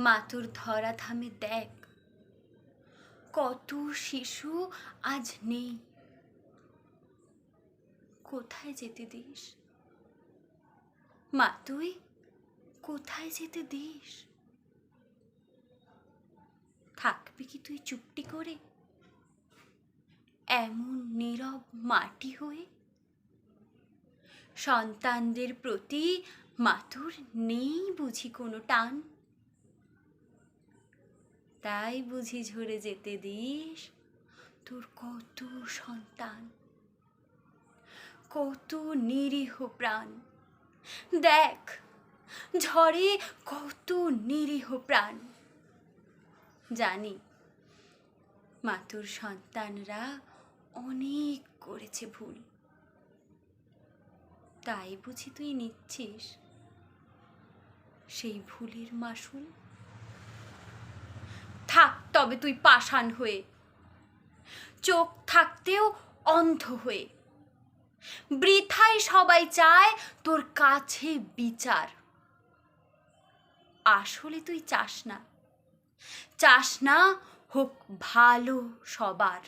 মাতুর ধরা ধামে দেখ। কত শিশু আজ নেই। কোথায় যেতে দিস? মা, তুই কোথায় যেতে দিস? থাকবি কি তুই চুপটি করে? এমন নীরব মাটি হয়ে? সন্তানদের প্রতি মাতুর নেই বুঝি কোনো টান? তাই বুঝি ঝরে যেতে দিস। তোর কত সন্তান, কত নিরীহ প্রাণ। দেখ, ঝড়ে কত নিরীহ প্রাণ। জানি মাতুর সন্তানরা অনেক করেছে ভুল। তাই বুঝি তুই নিচ্ছিস সেই ভুলের মাসুল? তবে তুই পাষাণ হয়ে। চোখ থাকতেও অন্ধ হয়ে। বৃথায় সবাই চায় তোর কাছে বিচার। আসলে তুই চাস না। চাস না হোক ভালো সবার।